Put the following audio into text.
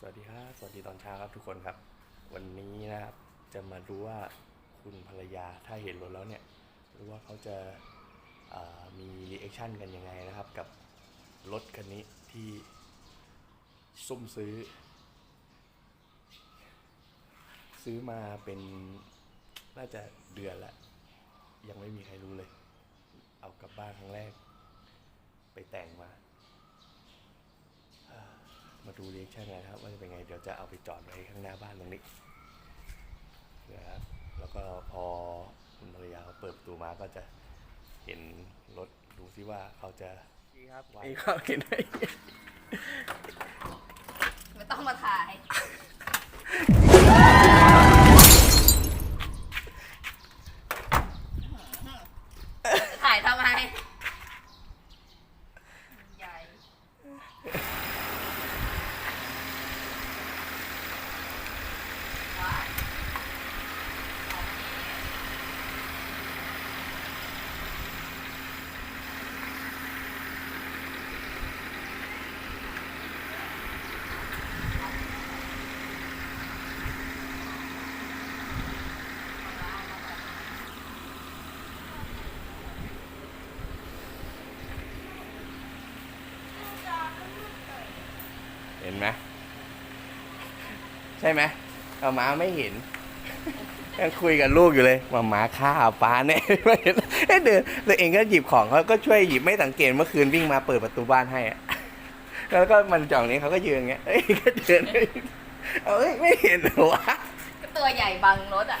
สวัสดีครับสวัสดีตอนเช้าครับทุกคนครับ วันนี้นะครับจะมารู้ว่าคุณภรรยาถ้าเห็นรถแล้วเนี่ยรู้ว่าเขาจะเอ่อมีรีแอคชั่นกันยังไงนะครับ กับรถคันนี้ที่ซุ่มซื้อ ซื้อมาเป็นน่าจะเดือนละ ยังไม่มีใครรู้เลย เอากลับบ้านครั้งแรก ไปแต่งมา มาดูเรีแอค ชั่นกันนะครับว่าจะเป็นไงเดี๋ยวจะเอาไปจอดไว้ข้างหน้าบ้านตรงนี้นะครับแล้วก็พอคุณภรรยาเขาเปิดประตูมาก็จะเห็นรถดูซิว่าเขาจะดีครับว้าวนี่ก็เห็นได้ไม่ต้องมาถ่าย ถ่ายทำไม ใหญ่ ว้ายเอามานี่ เห็นไหมใช่ไหมเอาม้าไม่เห็นยังคุยกับลูกอยู่เลยมาม้าฆ่าป้าเนี่ยไม่เห็นเอ๊ะเดินตัวเองก็หยิบของเขาก็ช่วยหยิบไม่สังเกตเมื่อคืนวิ่งมาเปิดประตูบ้านให้อะแล้วก็มันจ่องนี้เขาก็ยืนอย่างเงี้ยเอ้ยก็เดินเอ้ยไม่เห็นเหรอวะก็ตัวใหญ่บังรถอะ